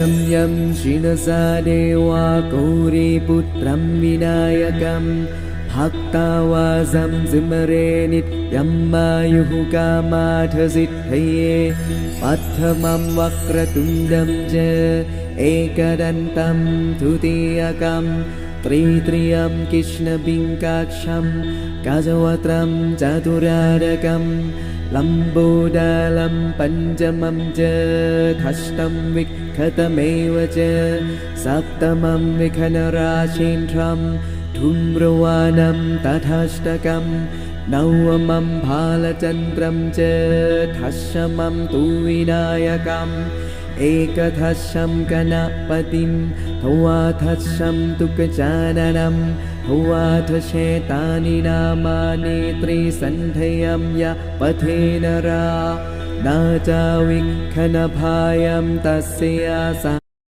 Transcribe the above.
यं शिरसा देवा गौरीपुत्रं विनायकं। भक्तावासं स्मरे नित्यं मायुः कामार्थसिद्धये पथमं वक्रतुण्डं च एकदन्तं तृतीयकं त्रित्रियं कृष्णपिङ्काक्षं गजवत्रं चतुरारकं लम्बोदलं पञ्चमं च षष्ठं विख्यातमेव च सप्तमं विखनराशीन्ध्रं धूम्रवानं तथाष्टकं नवमं बालचन्द्रं च दशमं तु विनायकम् एकथशं गणपतिं द्वादशं तु गजाननं द्वादशेतानि नामानि त्रिसन्धयं य पथे नरा न च विघ्नभायं तस्य सा